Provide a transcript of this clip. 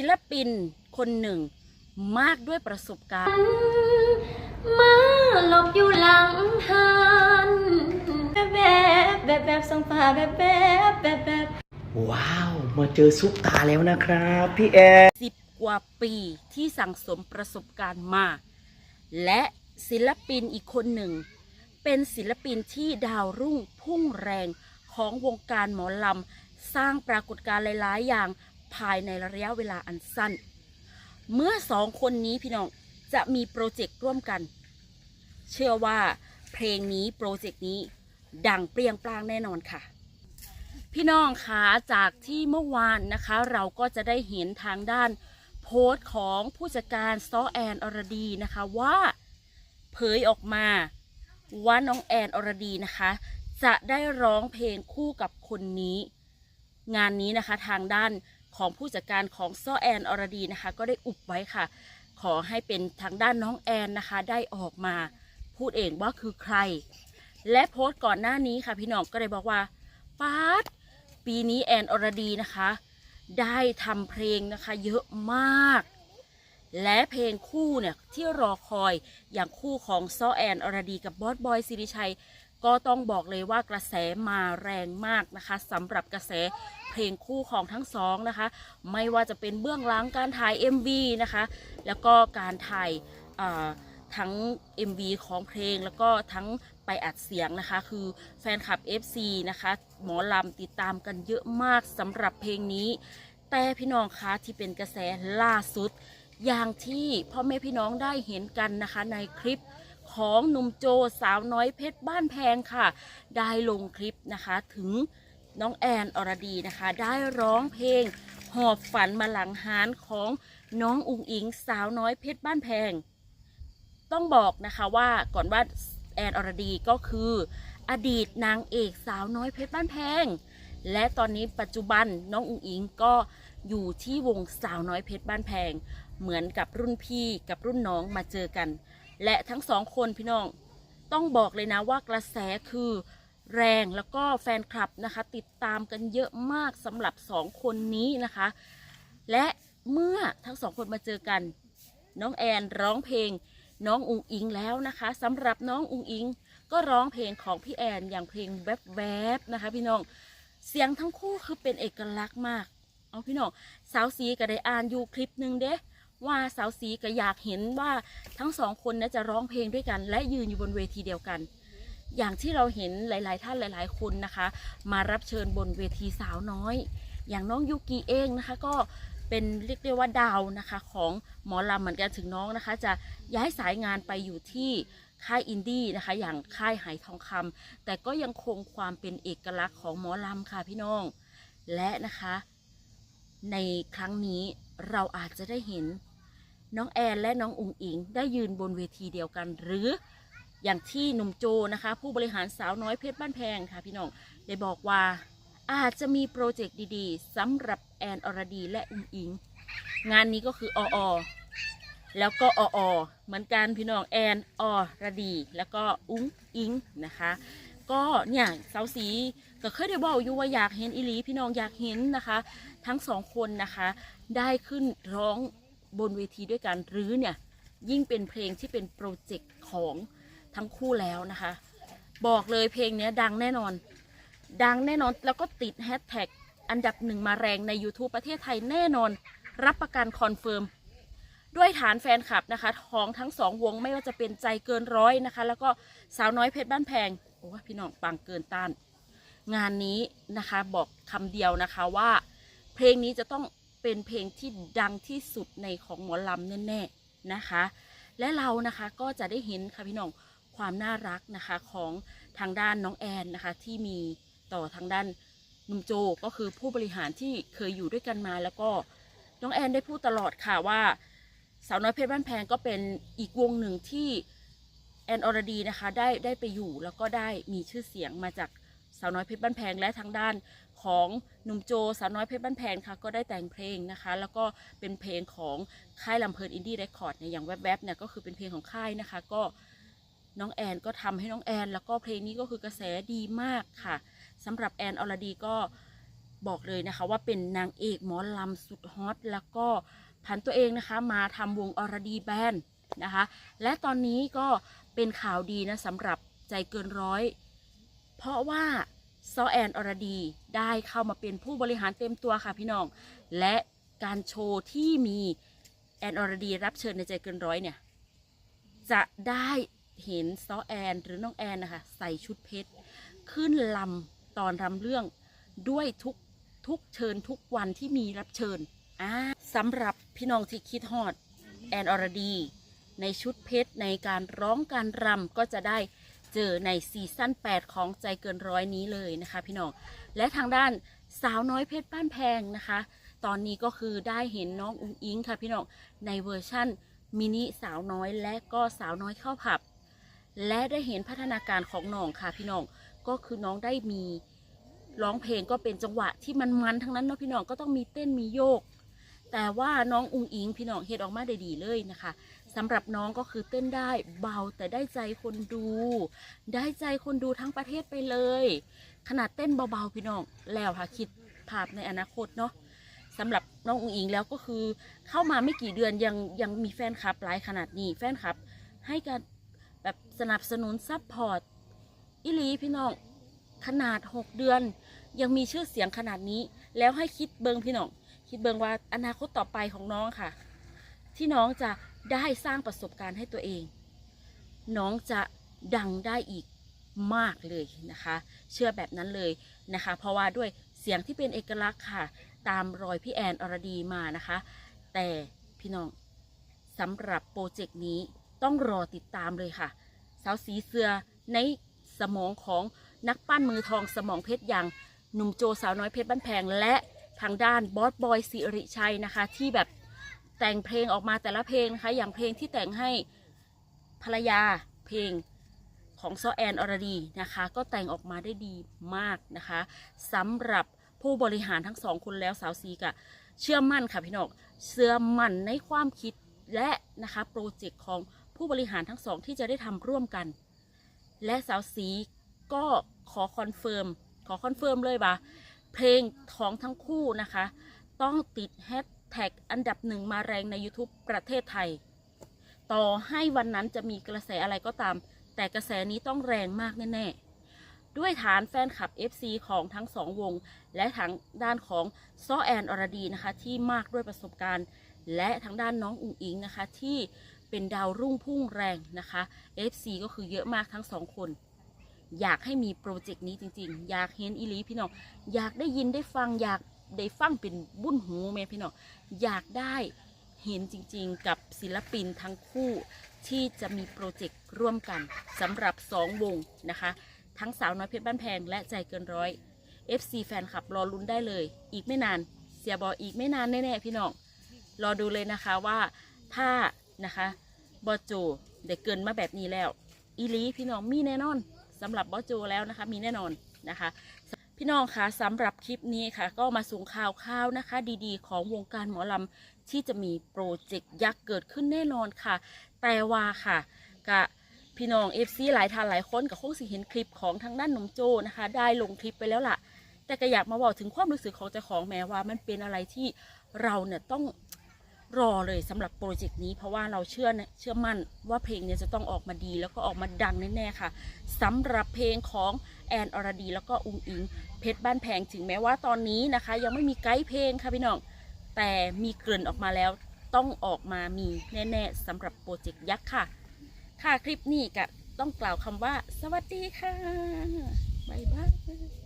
ศิลปินคนหนึ่ง มากด้วยประสบการณ์ มาหลบอยู่หลังหันแบบแบบแบบแบบส่งฟ้าแบบแบบแบบแบบว้าว มาเจอซุปตาแล้วนะครับ พี่แอนสิบกว่าปีที่สั่งสมประสบการณ์มา และศิลปินอีกคนหนึ่ง เป็นศิลปินที่ดาวรุ่งพุ่งแรงของวงการหมอลำ สร้างปรากฏการณ์หลาย ๆ อย่าง ภายในระยะเวลาอันสั้น เมื่อสองคนนี้พี่น้องจะมีโปรเจกต์ร่วมกัน เชื่อว่าเพลงนี้โปรเจกต์นี้ดังเปรียงปร้างแน่นอนค่ะ พี่น้องคะจากที่เมื่อวานนะคะ เราก็จะได้เห็นทางด้านโพสต์ของผู้จัดการซอแอนอรดีนะคะว่าเผยออกมาว่าน้องแอนอรดีนะคะ จะได้ร้องเพลงคู่กับคนนี้ งานนี้นะคะทางด้าน ของผู้จัดการของซอแอนอรดีนะคะ ก็ได้อุบไว้ค่ะ ขอให้เป็นทางด้านน้องแอนนะคะ ได้ออกมาพูดเองว่าคือใคร และโพสต์ก่อนหน้านี้ค่ะ พี่น้องก็เลยบอกว่าป๊าดปีนี้แอนอรดีนะคะ ได้ทำเพลงนะคะ เยอะมาก และเพลงคู่เนี่ยที่รอคอยอย่างคู่ของซ้อแอนอรดีกับบอสบอยสิริชัย ก็ต้องบอกเลยว่ากระแสมาแรงมากนะคะสำหรับกระแสเพลงคู่ของทั้งสองนะคะ ไม่ว่าจะเป็นเบื้องหลังการถ่าย MV นะคะ แล้วก็การถ่ายทั้ง MV ของเพลงแล้วก็ทั้งไปอัดเสียงนะคะ คือแฟนคลับ FC นะคะ หมอลำติดตามกันเยอะมากสำหรับเพลงนี้ แต่พี่น้องคะที่เป็นกระแสล่าสุด อย่างที่พ่อแม่พี่น้องได้เห็นกันนะคะในคลิป ของหนุ่มโจสาวน้อยเพชรบ้านแพงค่ะ ได้ลงคลิปนะคะถึงน้องแอนอรดีนะคะ ได้ร้องเพลงหอบฝันมาหลังหานของน้องอุงอิงสาวน้อยเพชรบ้านแพง ต้องบอกนะคะว่าก่อนว่าแอนอรดีก็คือ อดีตนางเอกสาวน้อยเพชรบ้านแพง และตอนนี้ปัจจุบันน้องอุงอิงก็อยู่ที่วงสาวน้อยเพชรบ้านแพง เหมือนกับรุ่นพี่กับรุ่นน้องมาเจอกัน และทั้งสองคนพี่น้องต้องบอกเลยนะว่ากระแสคือแรงแล้วก็แฟนคลับนะคะ ติดตามกันเยอะมากสำหรับสองคนนี้นะคะ และเมื่อทั้งสองคนมาเจอกัน น้องแอนร้องเพลงน้องอุงอิงแล้วนะคะสำหรับน้องอุงอิง ก็ร้องเพลงของพี่แอนอย่างเพลงแวบแวบๆนะคะ พี่น้องเสียงทั้งคู่คือเป็นเอกลักษณ์มาก เอาพี่น้องสาวสีก็ได้อ่านอยู่คลิปหนึ่งเด้ ว่าสาวสีก็อยากเห็นว่าทั้งสองคนนะจะร้องเพลงด้วยกัน และยืนอยู่บนเวทีเดียวกัน อย่างที่เราเห็นหลาย ๆ ท่านหลาย ๆ คนนะคะ มารับเชิญบนเวทีสาวน้อย อย่างน้องยูกิเองนะคะก็เป็นเรียกได้ว่าดาวนะคะของหมอลำเหมือนกันถึงน้องนะคะ จะย้ายสายงานไปอยู่ที่ค่ายอินดี้นะคะ อย่างค่ายไหทองคำแต่ก็ยังคงความเป็นเอกลักษณ์ของหมอลำค่ะพี่น้อง และนะคะ ในครั้งนี้เราอาจจะได้เห็น น้องแอนและน้องอุงอิง ได้ยืนบนเวทีเดียวกัน หรืออย่างที่หนุ่มโจนะคะ ผู้บริหารสาวน้อยเพชรบ้านแพงค่ะพี่น้องได้บอกว่าอาจจะมีโปรเจกต์ดีๆสำหรับแอนอรดีและอุงอิง งานนี้ก็คือออแล้วก็ออเหมือนกันพี่น้องแอนอรดี แล้วก็อุ้งอิงนะคะก็เนี่ยสาวสีก็เคยได้บอกอยู่ว่าอยากเห็นอีหลีพี่น้องอยากเห็นนะคะ ทั้งสองคนนะคะ ได้ขึ้นร้อง บนเวทีด้วยกันหรือเนี่ยยิ่งเป็นเพลงที่เป็นโปรเจกต์ของทั้งคู่แล้วนะคะ บอกเลยเพลงนี้ดังแน่นอน ดังแน่นอนแล้วก็ติดแฮชแท็กอันดับหนึ่งมาแรงใน YouTube ประเทศไทยแน่นอน รับประกันคอนเฟิร์มด้วยฐานแฟนคลับนะคะของทั้งสองวงไม่ว่าจะเป็นใจเกินร้อยนะคะ แล้วก็สาวน้อยเพชรบ้านแพงโอ้พี่น้องปังเกินต้าน งานนี้นะคะบอกคำเดียวนะคะว่า เพลงนี้จะต้อง เป็นเพลงที่ดังที่สุดในของหมอลำแน่ๆนะคะ และเรานะคะก็จะได้เห็นค่ะพี่น้องความน่ารักนะคะของทางด้านน้องแอนนะคะที่มีต่อทางด้านนุ่มโจก็คือผู้บริหารที่เคยอยู่ด้วยกันมา แล้วก็น้องแอนได้พูดตลอดค่ะว่าสาวน้อยเพชรบ้านแพงก็เป็นอีกวงหนึ่งที่แอนอรดีนะคะได้ได้ไปอยู่แล้วก็ได้มีชื่อเสียงมาจาก สาวน้อยเพชรบ้านแพงและทางด้านของหนุ่มโจสาวน้อยเพชรบ้านแพงค่ะก็ได้แต่งเพลงนะคะ แล้วก็เป็นเพลงของค่ายลำเพลินอินดี้เรคคอร์ดเนี่ยอย่างแวบๆเนี่ยก็คือเป็นเพลงของค่ายนะคะ ก็น้องแอนก็ทำให้น้องแอน แล้วก็เพลงนี้ก็คือกระแสดีมากค่ะสำหรับแอนอรดีก็บอกเลยนะคะ ว่าเป็นนางเอกหมอลำสุดฮอตแล้วก็ผันตัวเองนะคะมาทำวงอรดีแบนด์นะคะ และตอนนี้ก็เป็นข่าวดีนะสำหรับใจเกินร้อย เพราะว่าซอแอนอรดีได้เข้ามาเป็นผู้บริหารเต็มตัวค่ะพี่น้อง และการโชว์ที่มีแอนอรดีรับเชิญในใจเกินร้อยเนี่ย จะได้เห็นซอแอนหรือน้องแอนนะคะ ใส่ชุดเพชร ขึ้นลำตอนรำเรื่องด้วยทุกทุกเชิญทุกวันที่มีรับเชิญอ่าสำหรับพี่น้องที่คิดฮอดแอนอรดี ในชุดเพชรในการร้องการรำก็จะได้ เจอในซีซั่น 8 ของใจเกินร้อยนี้เลยนะคะพี่น้อง และทางด้านสาวน้อยเพชรบ้านแพงนะคะ ตอนนี้ก็คือได้เห็นน้องอุ้งอิงค่ะพี่น้อง ในเวอร์ชั่นมินิสาวน้อยและก็สาวน้อยเข้าผับ และได้เห็นพัฒนาการของน้องค่ะพี่น้อง ก็คือน้องได้มีร้องเพลงก็เป็นจังหวะที่มันมันๆทั้งนั้นเนาะพี่น้องก็ต้องมีเต้นมีโยก แต่ว่าน้องอุงอิงพี่น้องเฮ็ดออกมาได้ดีเลยนะคะสำหรับน้องก็คือเต้นได้เบาแต่ได้ใจคนดู ได้ใจคนดูทั้งประเทศไปเลย ขนาดเต้นเบาๆพี่น้องแล้วค่ะคิดภาพในอนาคตเนาะสำหรับน้องอุงอิงแล้วก็คือเข้ามาไม่กี่เดือนยังยังมีแฟนคลับหลายขนาดนี้แฟนคลับ ให้การแบบสนับสนุนซัพพอร์ตอิลีพี่น้องขนาด 6 เดือน ยังมีชื่อเสียงขนาดนี้ แล้วให้คิดเบิงพี่น้อง คิดเบิงว่าอนาคตต่อไปของน้องค่ะ ที่น้องจะได้สร้างประสบการณ์ให้ตัวเอง น้องจะดังได้อีกมากเลยนะคะ เชื่อแบบนั้นเลยนะคะ เพราะว่าด้วยเสียงที่เป็นเอกลักษณ์ค่ะ ตามรอยพี่แอนอรดีมานะคะ แต่พี่น้องสำหรับโปรเจกต์นี้ต้องรอติดตามเลยค่ะ สาวสีเสือในสมองของนักปั้นมือทองสมองเพชรอย่างหนุ่มโจสาวน้อยเพชรบ้านแพงและ ทางด้านบอสบอยสิริชัยนะคะ ที่แบบแต่งเพลงออกมาแต่ละเพลงนะคะ อย่างเพลงที่แต่งให้ภรรยาเพลงของซอแอนอรดีนะคะ ก็แต่งออกมาได้ดีมากนะคะสำหรับผู้บริหารทั้งสองคนแล้วสาวซีกะเชื่อมั่นค่ะพี่น้องเชื่อมั่นในความคิดและนะคะโปรเจกต์ของผู้บริหารทั้งสองที่จะได้ทำร่วมกัน และสาวสีก็ขอคอนเฟิร์มขอคอนเฟิร์มเลยว่า เพลงของทั้งคู่นะคะ ต้องติดแฮชแท็กอันดับหนึ่งมาแรงใน YouTube ประเทศไทย ต่อให้วันนั้นจะมีกระแสอะไรก็ตาม แต่กระแสนี้ต้องแรงมากแน่ๆ ด้วยฐานแฟนคลับ FC ของทั้งสองวง และทางด้านของซอแอนอรดีนะคะ ที่มากด้วยประสบการณ์ และทางด้านน้องอุ๋งอิงนะคะที่เป็นดาวรุ่งพุ่งแรงนะคะ FC ก็คือเยอะมากทั้งสองคน อยากให้มีโปรเจกต์นี้จริง ๆ อยากเห็นอีหลีพี่น้องอยากได้ยินได้ฟังอยากได้ฟังเป็นบุ้นหูแม่พี่น้องอยากได้เห็นจริงๆ กับศิลปินทั้งคู่ที่จะมีโปรเจกต์ร่วมกันสำหรับสองวงนะคะ ทั้งสาวน้อยเพชรบ้านแพงและใจเกินร้อย FC แฟนคลับรอลุ้นได้เลย อีกไม่นานเสียบออีกไม่นานแน่ๆพี่น้องรอดูเลยนะคะว่าถ้านะคะบอโจได้เกินมาแบบนี้แล้ว อีลีพี่น้องมีแน่นอน สำหรับบอโจแล้วนะคะ มีแน่นอนนะคะ พี่น้องคะสำหรับคลิปนี้ค่ะ ก็มาสูงข่าวข่าวนะคะ ดีๆ ของวงการหมอลำที่จะมีโปรเจกต์ยักษ์เกิดขึ้นแน่นอนค่ะ แต่ว่าค่ะกะพี่น้องเอฟซีหลายท่านหลายคนก็คงสิเห็นคลิปของทางด้านหนุ่มโจนะคะ ได้ลงคลิปไปแล้วล่ะ แต่ก็อยากมาบอกถึงความรู้สึกของเจ้าของแม้ว่ามันเป็นอะไรที่เราเนี่ยต้อง รอเลยสำหรับโปรเจกต์นี้เพราะว่าเราเชื่อเชื่อมั่นว่าเพลงเนี่ยจะต้องออกมาดี แล้วก็ออกมาดังแน่ๆค่ะสำหรับเพลงของแอนอรดี แล้วก็อุงอิง เพชรบ้านแพงถึงแม้ว่าตอนนี้นะคะ ยังไม่มีไกด์เพลงค่ะพี่น้องแต่มีเกริ่นออกมาแล้วต้องออกมามีแน่ๆสำหรับโปรเจกต์ยักษ์ค่ะ ค่ะคลิปนี้ก็ต้องกล่าวคำว่า สวัสดีค่ะบ๊ายบาย